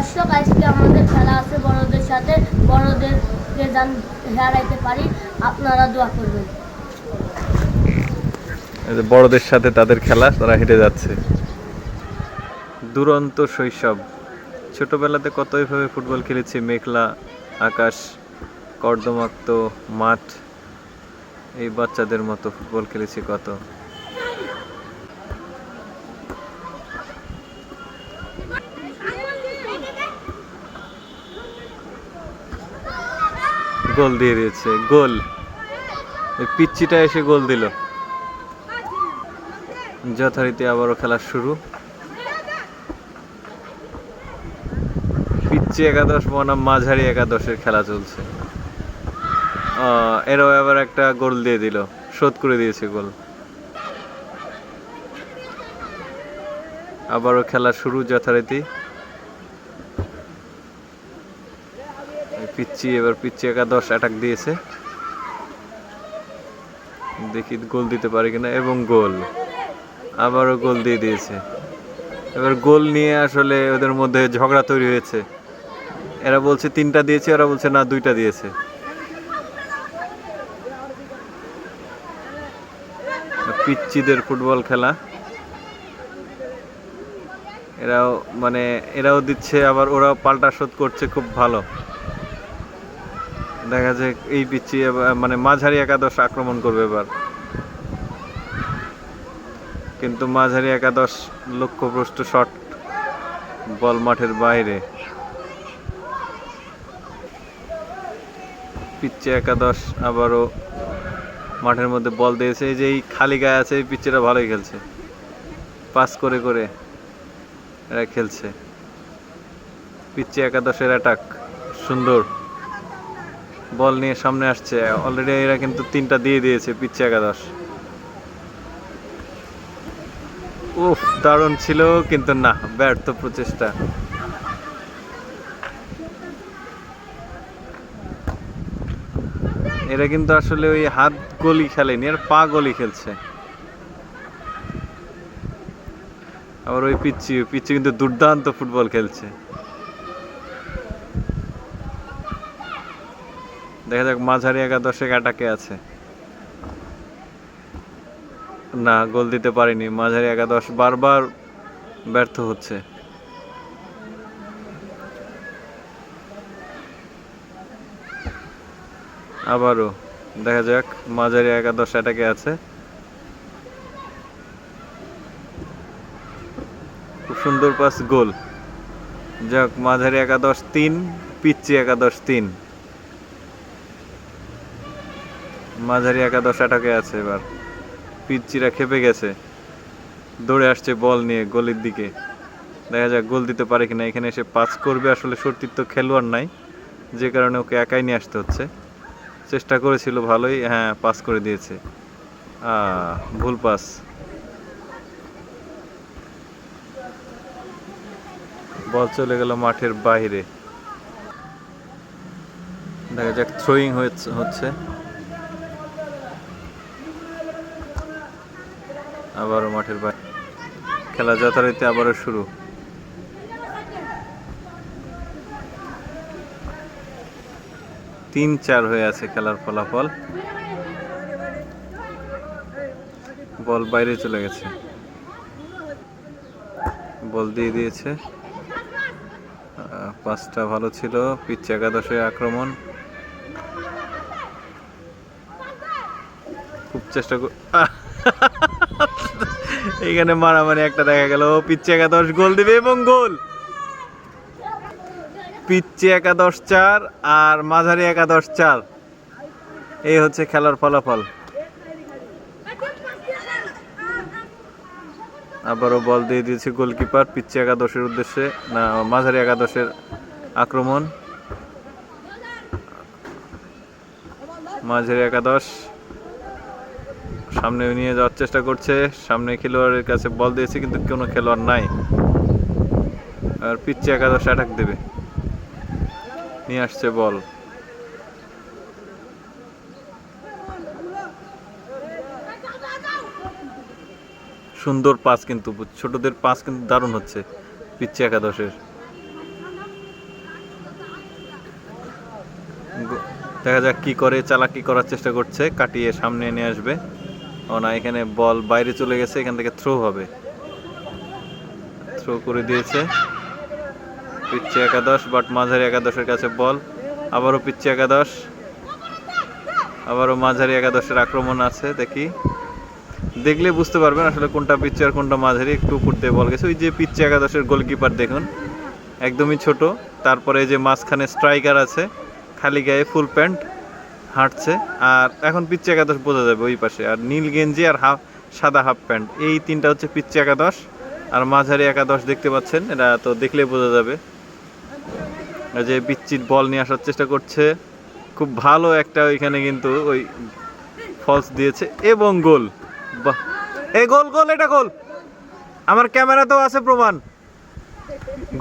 দর্শক, আজকে আমাদের খেলা আছে বড়দের সাথে। বড়দেরকে যান হারাইতে পারি। আপনারা দোয়া করবেন। বড়দের সাথে তাদের খেলা, তারা হেঁটে যাচ্ছে। দুরন্ত শৈশব। ছোটবেলাতে কত এভাবে ফুটবল খেলেছি, মেঘলা আকাশ, কর্দমাক্ত মাঠ। এই বাচ্চাদের মতো ফুটবল খেলেছি কত। গোল দিয়ে দিয়েছে, গোল। এই পিচ্চিটা এসে গোল দিল। যথারীতি আবারও খেলা শুরু। পিচ্ছি একাদশ, বনাম মাঝারি একাদশের খেলা চলছে। এরাও আবার একটা গোল দিয়ে দিল। শোধ করে দিয়েছে গোল। আবারও খেলা শুরু যথারীতি। পিচ্ছি এবার পিচ্ছি একাদশ অ্যাটাক দিয়েছে। দেখি গোল দিতে পারে কিনা, এবং গোল। আবারও গোল দিয়ে দিয়েছে। এবার গোল নিয়ে আসলে ওদের মধ্যে ঝগড়া তৈরি হয়েছে। এরা বলছে, তিনটা দিয়েছে, ওরা বলছে, না, দুইটা দিয়েছে। পিচ্চিদের ফুটবল খেলা। এরাও মানে এরাও দিচ্ছে, আবার ওরাও পাল্টা শোধ করছে, খুব ভালো। দেখা যায় এই পিচ্ছি মানে মাঝারি একাদশ আক্রমণ করবে এবার। কিন্তু মাঝারি একাদশ লক্ষ্যভ্রষ্ট শট বল মাঠের বাইরে। পিচ্ছে একাদশ আবারও মাঠের মধ্যে বল দিয়েছে। এই যে এই খালি গায়ে আছে, এই পিচ্চিটা ভালোই খেলছে। পাস করে করে এরা খেলছে। পিচ্ছে একাদশের অ্যাটাক সুন্দর। বল নিয়ে সামনে আসছে। অলরেডি এরা কিন্তু তিনটা দিয়ে দিয়েছে পিচ্ছে একাদশ। উফ, দারুণ ছিল, কিন্তু না, ব্যর্থ প্রচেষ্টা। এরা কিন্তু আসলে ওই হাত গলি খেলেনি আর পা গলি খেলছে। আবার ওই পিচ্ছি পিচ্ছি কিন্তু দুর্দান্ত ফুটবল খেলছে। দেখা যাক মাঝারি একাদশেক অ্যাটাকে আছে। না, গোল দিতে পারেনি। মাঝারি একাদশ বারবার ব্যর্থ হচ্ছে। আবারও দেখা যাক মাঝারি একাদশ এটাকে আছে। খুব সুন্দর পাস গোল। যাক, মাঝারি একাদশ তিন পিচ্ছি একাদশ তিন। মাঝারি একাদশ আটকে আছে এবার। পিচ্চিরা খেপে গেছে। দৌড়ে আসছে বল নিয়ে গোলের দিকে। দেখা যাক গোল দিতে পারে কিনা। এখানে এসে পাস করবে আসলে সত্যির তো খেলোয়াড় নাই। যে কারণে ওকে একাই নিয়ে আসতে হচ্ছে। চেষ্টা করেছিল ভালোই। হ্যাঁ পাস করে দিয়েছে। ভুল পাস। বল চলে গেল মাঠের বাইরে। দেখা যাক থ্রোয়িং হচ্ছে। আবারও মাঠের বাইরে। খেলা যথারীতি আবারও শুরু। তিন চার হয়ে আছে খেলার ফলাফল। বল বাইরে চলে গেছে। বল দিয়ে দিয়েছে। পাঁচটা ভালো ছিল। পিচ একাদশে আক্রমণ। খুব চেষ্টা কর আহ! এইখানে মারামারি একটা দেখা গেল। পিচ্ছে একাদশ, গোল দিবে এবং গোল। পিচ্ছে একাদশ চার আর মাঝারি একাদশ চার। এই হচ্ছে খেলার ফলাফল। আবারও বল দিয়ে দিয়েছে গোলকিপার পিচ্ছে একাদশের উদ্দেশ্যে, না, মাঝারি একাদশের আক্রমণ। মাঝারি একাদশ। সামনে নিয়ে যাওয়ার চেষ্টা করছে। সামনে খেলোয়াড়ের কাছে বল দিয়েছে, কিন্তু কোনো খেলোয়াড় নাই। আর পিচ্ছে একাদশ অ্যাটাক দেবে। নিয়ে আসছে বল। সুন্দর পাস কিন্তু, ছোটদের পাস কিন্তু দারুণ হচ্ছে পিচ্ছে একাদশের। দেখা যাক কি করে, চালাকি করার চেষ্টা করছে, কাটিয়ে সামনে এনে আসবে। ও না, এখানে বল বাইরে চলে গেছে, এখান থেকে থ্রো হবে। থ্রো করে দিয়েছে। পিচ্ছে একাদশ বাট মাঝারি একাদশের কাছে বল। আবারও পিচ্ছে একাদশ। আবারও মাঝারি একাদশের আক্রমণ আছে, দেখি। দেখলে বুঝতে পারবেন আসলে কোনটা পিচ্ছে আর কোনটা মাঝারি, একটু উপর দিয়ে বল গেছে। ওই যে পিচ্ছে একাদশের গোলকিপার দেখুন, একদমই ছোট। তারপরে যে মাঝখানে স্ট্রাইকার আছে, খালি গায়ে ফুল প্যান্ট হাঁটছে, আর এখন পিচ্ছে একাদশ বোঝা যাবে ওই পাশে। আর নীল গেঞ্জি আর হাফ, সাদা হাফ প্যান্ট। এই তিনটা হচ্ছে পিচ্ছে একাদশ। আর মাঝারি একাদশ দেখতে পাচ্ছেন, এটা তো দেখলেই বোঝা যাবে। যে পিচ্চির বল নিয়ে আসার চেষ্টা করছে। খুব ভালো একটা ওইখানে কিন্তু ওই ফলস দিয়েছে। এবং গোল। বাহ। গোল গোল, এটা গোল। আমার ক্যামেরাতেও আছে প্রমাণ।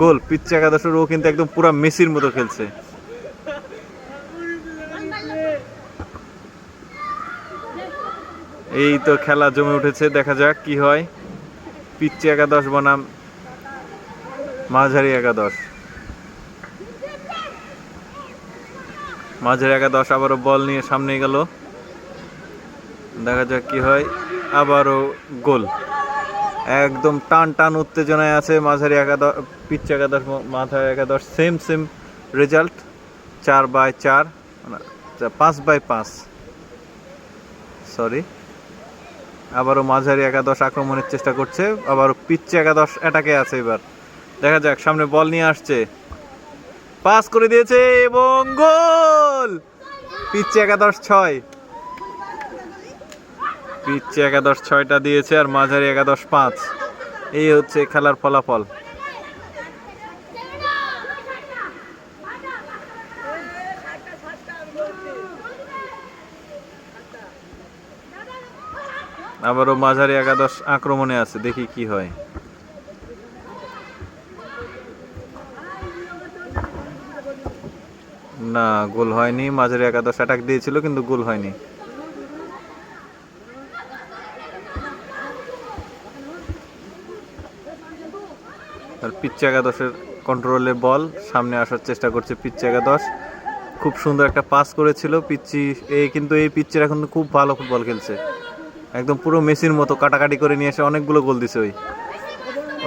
গোল। পিচ্ছে একাদশের ও কিন্তু একদম পুরো মেসির মতো খেলছে। এই তো খেলা জমে উঠেছে, দেখা যাক কি হয়। পিচ্ছে একাদশ বনাম, মাঝারি একাদশ। মাঝারি একাদশ আবারও বল নিয়ে সামনে গেল। দেখা যাক কি হয়, আবারও গোল। একদম টান টান উত্তেজনায় আছে মাঝারি একাদশ পিচ্ছে একাদশ ম- মাঝারি একাদশ সেম সেম রেজাল্ট চার বাই চার পাঁচ বাই পাঁচ। সরি আবারও মাঝারি একাদশ আক্রমণের চেষ্টা করছে, আবারও পিচ্ছে একাদশ অ্যাটাকে আছে এবার। দেখা যাক, সামনে বল নিয়ে আসছে। পাস করে দিয়েছে এবং গোল! পিচ্ছে একাদশ ছয়। পিচ্ছে একাদশ ছয়টা দিয়েছে আর মাঝারি একাদশ পাঁচ। এই হচ্ছে খেলার ফলাফল। আবারও মাঝারি একাদশ আক্রমণে আছে, দেখি কি হয়। না, গোল হয়নি, মাঝারি একাদশ অ্যাটাক দিয়েছিল, কিন্তু গোল হয়নি। আর পিচ্ছে একাদশের কন্ট্রোলে বল, সামনে আসার চেষ্টা করছে পিচ্ছে একাদশ। খুব সুন্দর একটা পাস করেছিল পিচ্ছি এই কিন্তু এই পিচ্ছের এখন খুব ভালো ফুটবল খেলছে। একদম পুরো মেসির মতো কাটাকাটি করে নিয়ে এসে অনেকগুলো গোল দিছে ওই।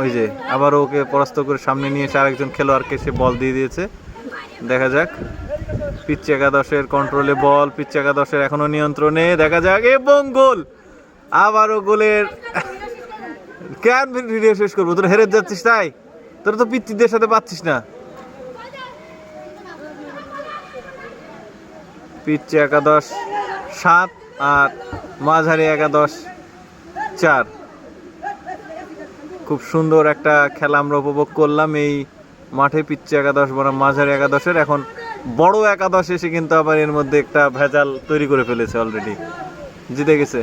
ওই যে আবার ওকে পরাস্ত করে সামনে নিয়ে এসে আরেকজন খেলোয়াড়কে সে বল দিয়ে দিয়েছে। দেখা যাক। পিচ্ছে একাদশের কন্ট্রোলে বল পিচ্ছে একাদশের এখনও নিয়ন্ত্রণে। দেখা যাক, এবং গোল! আবারও গোলের কেন ভিডিও শেষ করব? তোর হেরে যাচ্ছিস তাই? তোর তো পিচ্চিদের সাথে পাচ্ছিস না। পিচ্ছে একাদশ সাত আর মাঝারি একাদশ চার। খুব সুন্দর একটা খেলা আমরা উপভোগ করলাম এই মাঠে পিচ্ছে একাদশ বনাম মাঝারি একাদশের। এখন বড় একাদশ এসে কিন্তু আবার এর মধ্যে একটা ভেজাল তৈরি করে ফেলেছে অলরেডি জিতে গেছে।